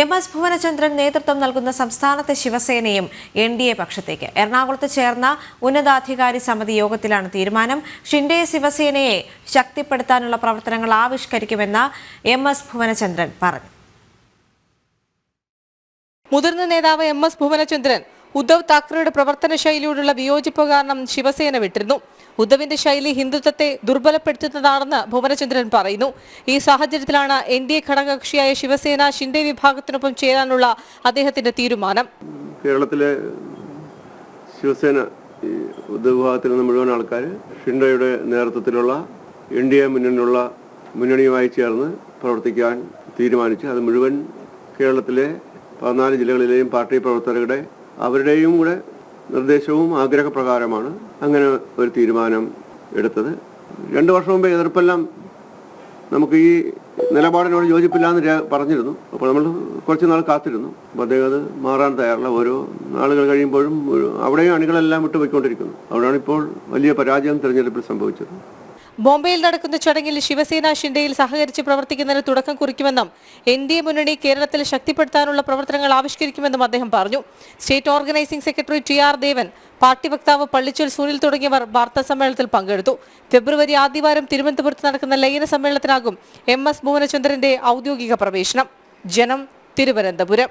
M S Bhuvanachandran നേതൃത്വം നൽകുന്ന സംസ്ഥാനത്തെ ശിവസേനയും എൻ ഡി എ പക്ഷത്തേക്ക്. എറണാകുളത്ത് ചേർന്ന ഉന്നതാധികാരി സമിതി യോഗത്തിലാണ് തീരുമാനം. ഷിൻഡെ ശിവസേനയെ ശക്തിപ്പെടുത്താനുള്ള പ്രവർത്തനങ്ങൾ ആവിഷ്കരിക്കുമെന്ന് എം എസ് ഭുവനചന്ദ്രൻ പറഞ്ഞു. മുതിർന്ന നേതാവ് എം എസ് ഭുവനചന്ദ്രൻ ഉദ്ധവ് താക്കറെയുടെ പ്രവർത്തന ശൈലിയോടുള്ള വിയോജിപ്പ് കാരണം ശിവസേന വിട്ടിരുന്നു. ഉദ്ധവിന്റെ ശൈലി ഹിന്ദുത്വത്തെ ദുർബലപ്പെടുത്തുന്നതാണെന്ന് ഭുവനചന്ദ്രൻ പറയുന്നു. ഈ സാഹചര്യത്തിലാണ് എൻ ഡി എ ഘടകകക്ഷിയായ ശിവസേന ഷിൻഡെ വിഭാഗത്തിനൊപ്പം ചേരാനുള്ള അദ്ദേഹത്തിന്റെ തീരുമാനം. കേരളത്തിലെ ശിവസേന ഉദ്ധവ് വിഭാഗത്തിൽ നിന്ന് മുഴുവൻ ആൾക്കാർ ഷിൻഡയുടെ നേതൃത്വത്തിലുള്ള എൻ ഡി എ മുന്നണിയുള്ള മുന്നണിയുമായി ചേർന്ന് പ്രവർത്തിക്കാൻ തീരുമാനിച്ചു. അത് മുഴുവൻ കേരളത്തിലെ പതിനാല് ജില്ലകളിലെയും പാർട്ടി പ്രവർത്തകരുടെ അവരുടെയും കൂടെ നിർദ്ദേശവും ആഗ്രഹപ്രകാരമാണ് അങ്ങനെ ഒരു തീരുമാനം എടുത്തത്. രണ്ട് വർഷം മുമ്പ് എതിർപ്പെല്ലാം നമുക്ക് ഈ നിലപാടിനോട് യോജിപ്പില്ലാന്ന് പറഞ്ഞിരുന്നു. അപ്പോൾ നമ്മൾ കുറച്ച് നാൾ കാത്തിരുന്നു. അപ്പോൾ അദ്ദേഹം അത് മാറാൻ തയ്യാറില്ല ഓരോ നാളുകൾ കഴിയുമ്പോഴും അവിടെയും അണികളെല്ലാം വിട്ടുപോയിക്കൊണ്ടിരിക്കുന്നു. അവിടെയാണ് ഇപ്പോൾ വലിയ പരാജയം തിരഞ്ഞെടുപ്പിൽ സംഭവിച്ചത്. ബോംബെയിൽ നടക്കുന്ന ചടങ്ങിൽ ശിവസേന ഷിൻഡയിൽ സഹകരിച്ച് പ്രവർത്തിക്കുന്നതിന് തുടക്കം കുറിക്കുമെന്നും എൻ ഡി എ മുന്നണി കേരളത്തിൽ ശക്തിപ്പെടുത്താനുള്ള പ്രവർത്തനങ്ങൾ ആവിഷ്കരിക്കുമെന്നും അദ്ദേഹം പറഞ്ഞു. State organizing secretary T R Devan party വക്താവ് പള്ളിച്ചൽ സുനിൽ തുടങ്ങിയവർ വാർത്താ സമ്മേളനത്തിൽ പങ്കെടുത്തു. ഫെബ്രുവരി ആദ്യവാരം തിരുവനന്തപുരത്ത് നടക്കുന്ന ലയന സമ്മേളനത്തിനാകും എം എസ് ഭുവനചന്ദ്രന്റെ ഔദ്യോഗിക പ്രവേശനം. ജനം തിരുവനന്തപുരം.